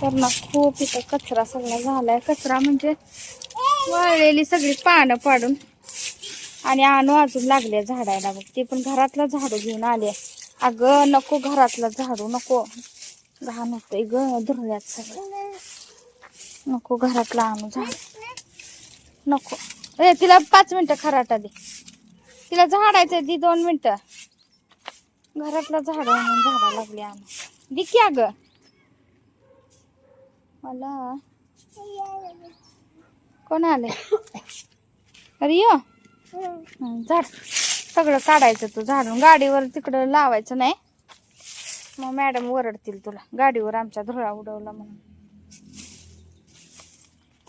तर ना खूप इथं कचरा सगळा झालाय. कचरा म्हणजे वाळलेली सगळी पानं पाडून आणि आणू अजून लागले झाडायला बघ. ते पण घरातलं झाडू घेऊन आले. अगं नको घरातलं झाडू नको. घाण होतंय ग धुरल्यात सगळं. नको घरातलं आणू झाड. नको. ए तिला पाच मिनिटं खराटा दे. तिला झाडायचंय दी दोन मिनिटं. घरातलं झाड आणून झाडा लागली आणू दे की अगं. मला. कोण आले अरे यो. झाड. सगळं काढायचं तू झाडून. गाडीवर तिकडं लावायचं नाही. मग मॅडम ओरडतील तुला. गाडीवर आमच्या धुळा उडवला म्हणून.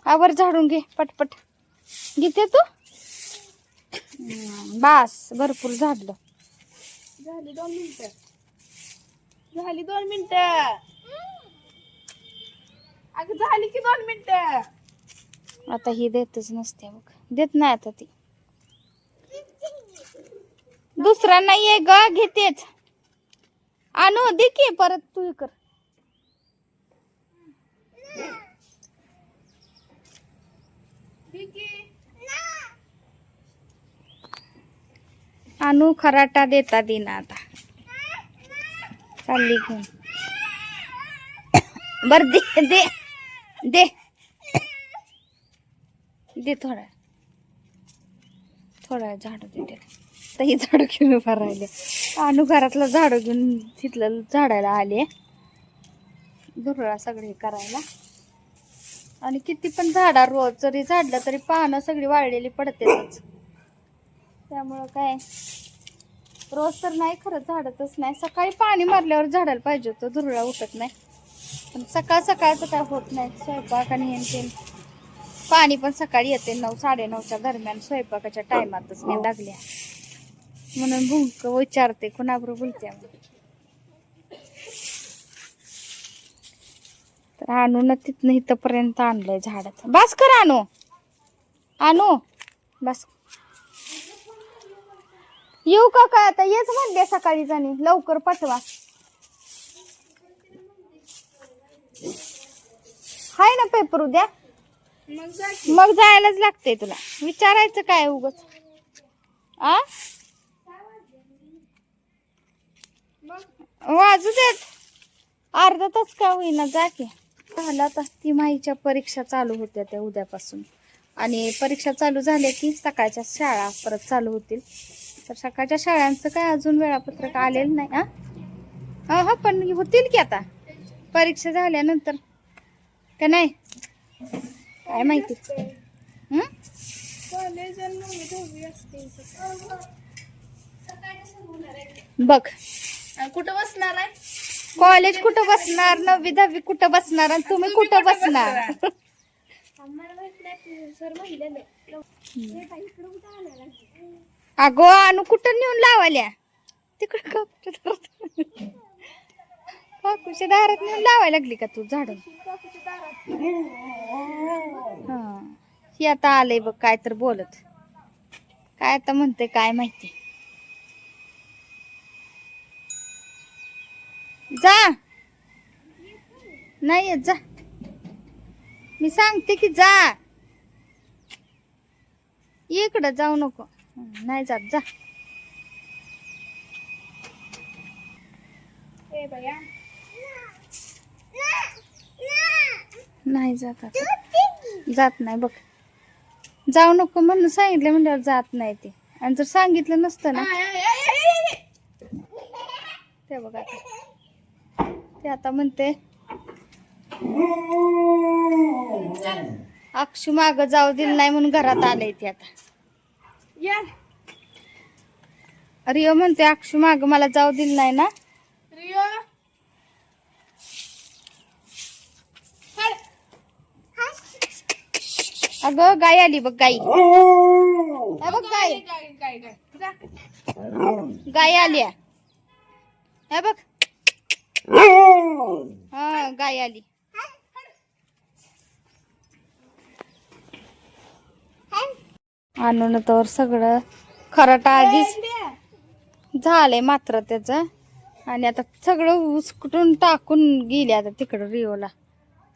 आवर झाडून घे. पटपट. घेते तू? बास. भरपूर झाडलं. झाली दोन मिनिट. झाली दोन मिनिटं. अगं झाली की दोन मिनिटं. आता ही देतच नसते बघ. देत नाही आता ती. दुसरा नाहीये ग घेतेच आणू दे की परत तू हे कर. आणू खराटा देता देना आता. चालली घेऊन. बर दे दे. दे. दे थोडा. थोडा झाडू दे त्याला. तर ही झाडू घेऊन उभा राहिले. अनु घरातलं झाडू घेऊन तिथलं झाडायला आले. धुरळा सगळे करायला. आणि किती पण झाडा रोज जरी झाडलं तरी पानं सगळी वाळलेली पडतेच त्यामुळं काय? रोज तर नाही खरं झाडतच नाही. सकाळी पाणी मारल्यावर झाडायला पाहिजे होतं धुरळा उठत नाही. पण सकाळ सकाळचं काय होत नाही. स्वयंपाक आणि हे ते पाणी पण सकाळी येते नऊ साडेनऊच्या दरम्यान स्वयंपाकाच्या टायमातच मी लागल्या. म्हणून भुंक विचारते कुणाबरोबर बोलते तर आणू ना तिथनं इथपर्यंत आणलंय झाडाचं बस कर आणू. आणू. बस. येऊ का काय आता? येच म्हणते सकाळी जाणी. लवकर पाठवा. हाय ना पेपर उद्या? मग जा मग जायलाच लागते तुला. विचारायचं काय उगच? आ? वाजू देत. अर्धा तास का होईना जा की. झाला तास ती माईच्या परीक्षा चालू होत्या त्या उद्यापासून. आणि परीक्षा चालू झाल्या की सकाळच्या शाळा परत चालू होतील. तर सकाळच्या शाळांचं काय अजून वेळापत्रक आलेलं नाही हा हा पण होतील की आता? परीक्षा झाल्यानंतर. का नाही? काय माहिती? बघ. कुठं बसणार आहे कॉलेज कुठं बसणार? नववी दहावी कुठं बसणार? आणि तुम्ही कुठं बसणार? अगो अनु कुठं नेऊन लावाल्या? तिकडं काकूच्या दारात नेऊन लावायला लागली का तू झाड? हा. ही आता आलंय बघ काय तर बोलत. काय आता म्हणते काय माहिती. जा. नाही येत जा. मी सांगते की जा. इकडं जाऊ नको. नाही जात जा. ए नाही जात आता. जात नाही बघ. जाऊ नको म्हणून सांगितलं म्हणल्यावर जात नाही ते. आणि जर सांगितलं नसतं ना ते बघ आता. ते आता म्हणते अक्षू माग जाऊ दिलं नाही म्हणून घरात आलंय ते आता. रिओ म्हणते अक्षू माग मला जाऊ दिलं नाही ना. रिओ अगं गाय आली बघ गाई बघ गाय. गाय आली हे बघ. हा गाय आली. आणून तर सगळं खराटा आधीच झालंय मात्र त्याचं. आणि आता सगळं उसकटून टाकून गेले आता तिकडं रिओला.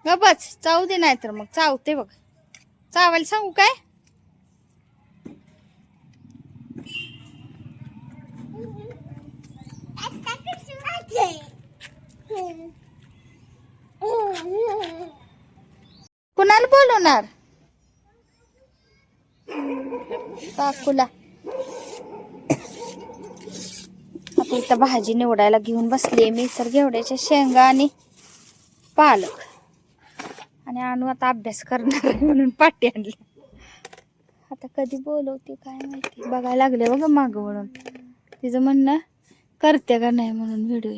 ग बस चावू दे नाही तर मग चावते बघ. चावायला सांगू काय? कुणाला बोलवणार? काकूला. आता इथं भाजी निवडायला घेऊन बसली मी तर घेवड्याच्या शेंगा आणि पालक. आणि आणू आता अभ्यास करणार आहे म्हणून पाठी आणली. आता कधी बोलवते काय माहिती. बघायला लागले बघा माग म्हणून तिचं म्हणणं करते का नाही म्हणून व्हिडिओ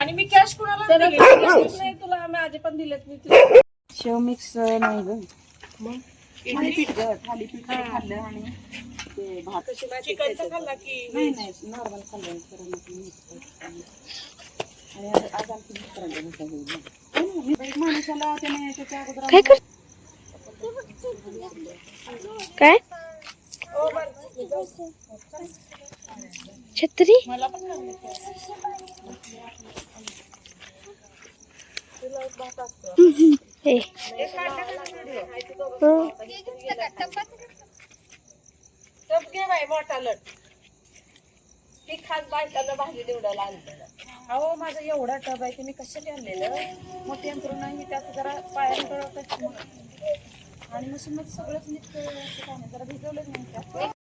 आणि मी कॅश कुणाला दिले? Cash नाही तुला माझे पण दिलेत मी तुला शेव मिक्स नाही ग. थालीपीठ ग थालीपीठ खाल्लं आणि ते भात चिकनचा खाल्ला की नाही नाही नॉर्मल खाल्लं. आणि आज आमची मित्रांच्या होईल. हो, एक माणसाला त्याने त्याच्या अगोदर काय कर काय? छत्री. टप घे बाई मोठा लट ती खास बायकाला भाजी निवडायला आणलेलं. अहो माझा एवढा टब आहे की मी कशाला आणलेलं? मग यंत्रणा आहे त्यात जरा पायाला आणि मशीन मध्ये सगळंच नीट जरा भिजवलंच नाही त्यात.